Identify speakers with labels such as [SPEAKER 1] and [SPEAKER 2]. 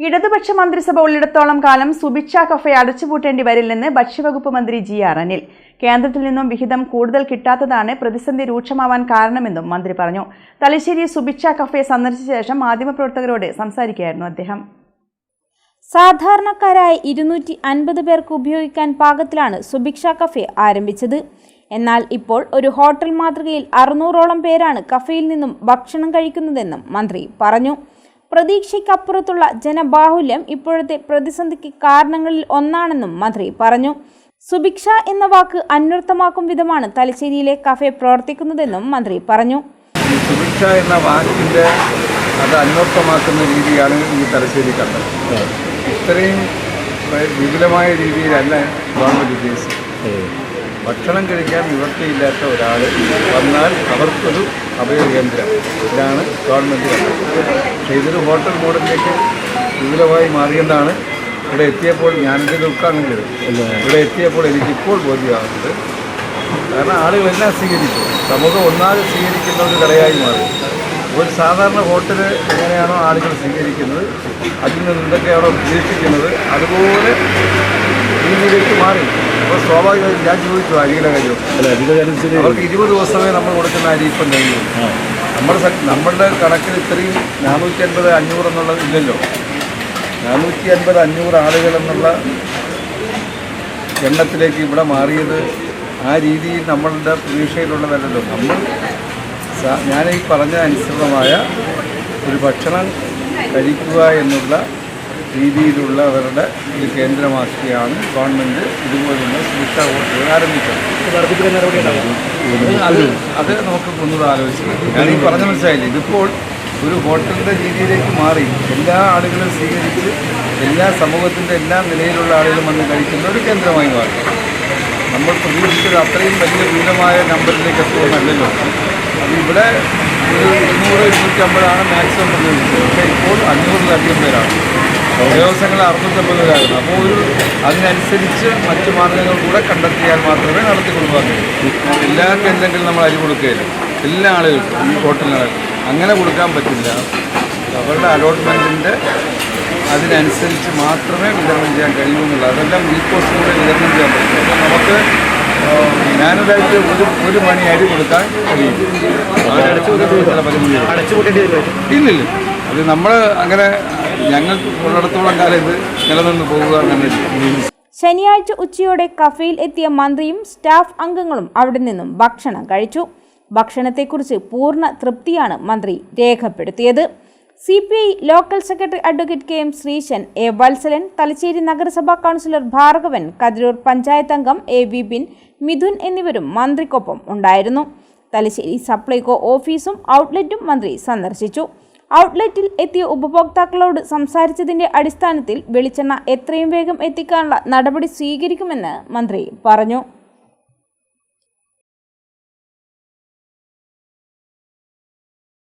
[SPEAKER 1] ഇടതുപക്ഷ മന്ത്രിസഭ ഉള്ളിടത്തോളം കാലം സുഭിക്ഷ കഫെ അടച്ചുപൂട്ടേണ്ടി വരില്ലെന്ന് ഭക്ഷ്യവകുപ്പ് മന്ത്രി ജി ആർ അനിൽ. കേന്ദ്രത്തിൽ നിന്നും വിഹിതം കൂടുതൽ കിട്ടാത്തതാണ് പ്രതിസന്ധി രൂക്ഷമാവാൻ കാരണമെന്നും മന്ത്രി പറഞ്ഞു. തലശ്ശേരി സുഭിക്ഷ കഫെ സന്ദർശിച്ച ശേഷം മാധ്യമപ്രവർത്തകരോട് സംസാരിക്കുകയായിരുന്നു അദ്ദേഹം.
[SPEAKER 2] സാധാരണക്കാരായ ഇരുന്നൂറ്റി അൻപത് പേർക്ക് ഉപയോഗിക്കാൻ പാകത്തിലാണ് സുഭിക്ഷ കഫെ ആരംഭിച്ചത്. എന്നാൽ ഇപ്പോൾ ഒരു ഹോട്ടൽ മാതൃകയിൽ അറുന്നൂറോളം പേരാണ് കഫയിൽ നിന്നും ഭക്ഷണം കഴിക്കുന്നതെന്നും മന്ത്രി പറഞ്ഞു. പ്രതീക്ഷയ്ക്കപ്പുറത്തുള്ള ജനബാഹുല്യം ഇപ്പോഴത്തെ പ്രതിസന്ധിക്ക് കാരണങ്ങളിൽ ഒന്നാണെന്നും മന്ത്രി പറഞ്ഞു. സുഭിക്ഷ എന്ന വാക്ക് അന്വർത്ഥമാക്കും വിധമാണ് തലശ്ശേരിയിലെ കഫേ പ്രവർത്തിക്കുന്നതെന്നും മന്ത്രി പറഞ്ഞു.
[SPEAKER 3] സുഭിക്ഷ എന്ന വാക്കിന്റെ അത് അന്വർത്ഥമാക്കുന്ന രീതിയാണ് ഈ തലശ്ശേരി ഇത്രയും വിപുലമായ രീതിയിലല്ല ഗവൺമെന്റ് ഉദ്ദേശിച്ചത്. ഭക്ഷണം കഴിക്കാൻ നിവൃത്തിയില്ലാത്ത ഒരാൾ വന്നാൽ അവർക്കൊരു അഭയകേന്ദ്രം. ഇതാണ് ഗവൺമെന്റ് കണ്ടത് ഇതൊരു ഹോട്ടൽ മോഡലിലേക്ക് വിപുലമായി മാറിയെന്നാണ് ഇവിടെ എത്തിയപ്പോൾ ഞാനിത് ഉദ്ഘാടനം ചെയ്തത് ഇവിടെ എത്തിയപ്പോൾ എനിക്കിപ്പോൾ ബോധ്യമാകുന്നത്. കാരണം എന്നാ സ്വീകരിച്ചു. സമൂഹം ഒന്നാകെ സ്വീകരിക്കുന്ന ഒരു കടയായി മാറി. ഒരു സാധാരണ ഹോട്ടൽ എങ്ങനെയാണോ ആളുകൾ സ്വീകരിക്കുന്നത് അതിൽ നിന്ന് എന്തൊക്കെയാണോ പ്രതീക്ഷിക്കുന്നത് അതുപോലെ രീതിയിലേക്ക് മാറി. അപ്പോൾ സ്വാഭാവികമായും ഞാൻ ചോദിച്ചു അരിയുടെ കാര്യം. അവർക്ക് ഇരുപത് ദിവസമേ നമ്മൾ കൊടുക്കുന്ന അരി ഇപ്പം കഴിയും നമ്മുടെ നമ്മളുടെ കണക്കിൽ ഇത്രയും നാനൂറ്റി അൻപത് അഞ്ഞൂറ് എന്നുള്ളത് ഇല്ലല്ലോ. നാനൂറ്റി അൻപത് അഞ്ഞൂറ് ആളുകൾ എന്നുള്ള എണ്ണത്തിലേക്ക് ഇവിടെ മാറിയത് ആ രീതിയിൽ നമ്മളുടെ പ്രതീക്ഷയിലുള്ളതല്ലല്ലോ. നമ്മൾ ഞാൻ ഈ പറഞ്ഞ അനുസൃതമായ ഒരു ഭക്ഷണം കഴിക്കുക എന്നുള്ള രീതിയിലുള്ളവരുടെ ഒരു കേന്ദ്രമാക്കിയാണ് ഗവൺമെന്റ് ഇതുപോലുള്ള അത് അത് നമുക്ക് ഒന്നുകൂടെ ആലോചിച്ചു ഞാൻ ഈ പറഞ്ഞ മനസ്സിലായില്ലേ? ഇതിപ്പോൾ ഒരു ഹോട്ടലിന്റെ രീതിയിലേക്ക് മാറി എല്ലാ ആളുകളും സ്വീകരിച്ച് എല്ലാ സമൂഹത്തിന്റെ എല്ലാ നിലയിലുള്ള ആളുകളും വന്ന് കഴിക്കുന്ന ഒരു കേന്ദ്രമായി മാറി. നമ്മൾ പ്രതീക്ഷിച്ചത് അത്രയും വലിയ ദൂരമായ നമ്പറിലേക്ക് എത്തുമെന്നല്ലല്ലോ. അത് ഇവിടെ ഒരു ഇരുന്നൂറ് ഇരുന്നൂറ്റമ്പതാണ് മാക്സിമം പ്രതീക്ഷിച്ചത്. പക്ഷേ ഇപ്പോൾ അഞ്ഞൂറിലധികം പേരാണ്. ദിവസങ്ങൾ അറുന്നൂറ്റമ്പതിനായിരുന്നു അപ്പോൾ ഒരു അതിനനുസരിച്ച് മറ്റു മാർഗങ്ങൾ കൂടെ കണ്ടെത്തിയാൽ മാത്രമേ നടത്തി കൊടുക്കാൻ കഴിയൂ. എല്ലാ കേന്ദ്രങ്ങളിലും നമ്മൾ അരി കൊടുക്കുകയില്ല. എല്ലാ ആളുകൾക്കും ഈ ഹോട്ടലുകൾ അങ്ങനെ കൊടുക്കാൻ പറ്റില്ല. അവരുടെ അലോട്ട്മെന്റിന്റെ അതിനനുസരിച്ച് മാത്രമേ വിതരണം ചെയ്യാൻ കഴിയൂ എന്നുള്ളത്. അതെല്ലാം ഗ്ലൂക്കോസിലൂടെ വിതരണം ചെയ്യാൻ പറ്റും അപ്പോൾ നമുക്ക് ഞാനതായിട്ട് ഒരു ഒരു മണി അരി കൊടുക്കാൻ കഴിയും ഇല്ലില്ല. അത് നമ്മൾ അങ്ങനെ ഉള്ളിടത്തോളം കാലം ഇത് നിലനിന്ന് പോകുക
[SPEAKER 2] ശനിയാഴ്ച ഉച്ചയോടെ കഫയിൽ എത്തിയ മന്ത്രിയും സ്റ്റാഫ് അംഗങ്ങളും അവിടെ നിന്നും ഭക്ഷണം കഴിച്ചു. ഭക്ഷണത്തെക്കുറിച്ച് പൂർണ തൃപ്തിയാണ് മന്ത്രി രേഖപ്പെടുത്തിയത്. C P I local secretary advocate K M Sreesan A Valsalan Thalassery നഗരസഭാ കൗൺസിലർ ഭാർഗവൻ കതിരൂർ പഞ്ചായത്ത് അംഗം എ വിപിൻ മിഥുൻ എന്നിവരും മന്ത്രിക്കൊപ്പം ഉണ്ടായിരുന്നു. തലശ്ശേരി സപ്ലൈകോ ഓഫീസും ഔട്ട്ലെറ്റും മന്ത്രി സന്ദർശിച്ചു. ഔട്ട്ലെറ്റിൽ എത്തിയ ഉപഭോക്താക്കളോട് സംസാരിച്ചതിന്റെ അടിസ്ഥാനത്തിൽ വെളിച്ചെണ്ണ എത്രയും വേഗം എത്തിക്കാനുള്ള നടപടി സ്വീകരിക്കുമെന്ന് മന്ത്രി പറഞ്ഞു